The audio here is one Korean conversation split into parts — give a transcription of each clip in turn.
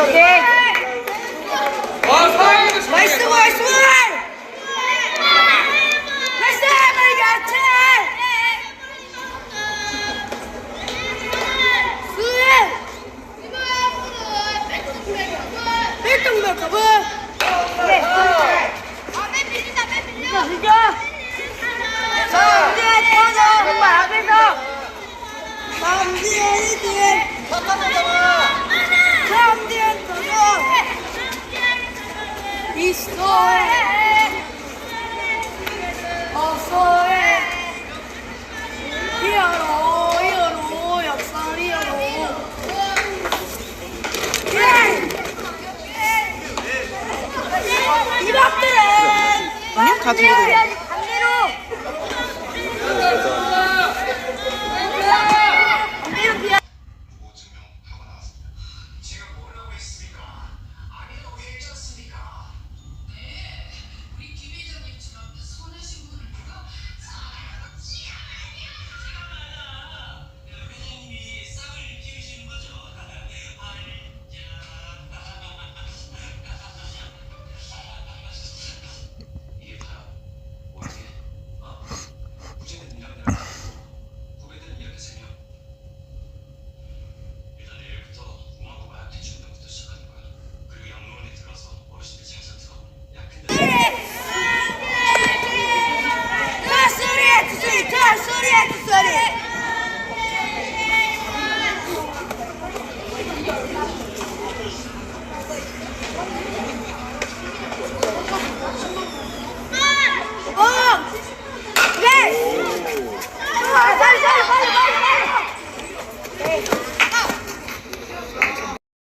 okay? Let's do it, swing! Let's do it, my God, today! Victim được cả bơ. Được chưa? Sao? Tiền, con rồi, không phải học viên đâu. Làm gì đấy tiền? Thật thật thật thật. 아니요, 다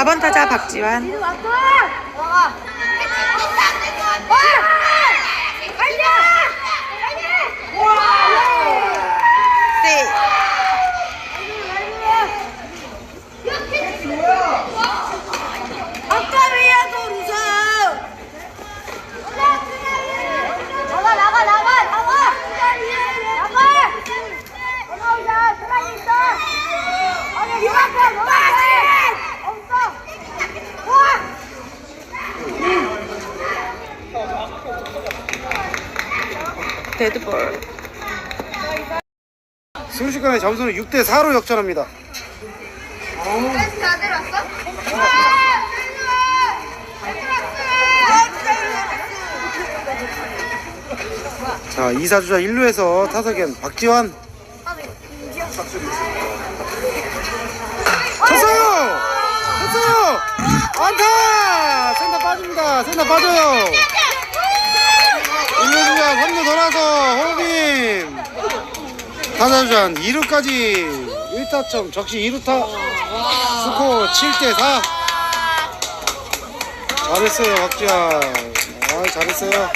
4번 타자 박지환. 데드볼. 순식간에 점수는 6대 4로 역전합니다. 자, 2사주자 1루에서 타석엔 박지환. 쳤어요! 쳤어요! 안타! 센터 빠집니다. 센터 빠져요. 1루주자 3루 돌아서 호빈. 타자주전 2루까지 1타점 적시 2루타. 스코어 7대4 잘했어요 박지환. 아 잘했어요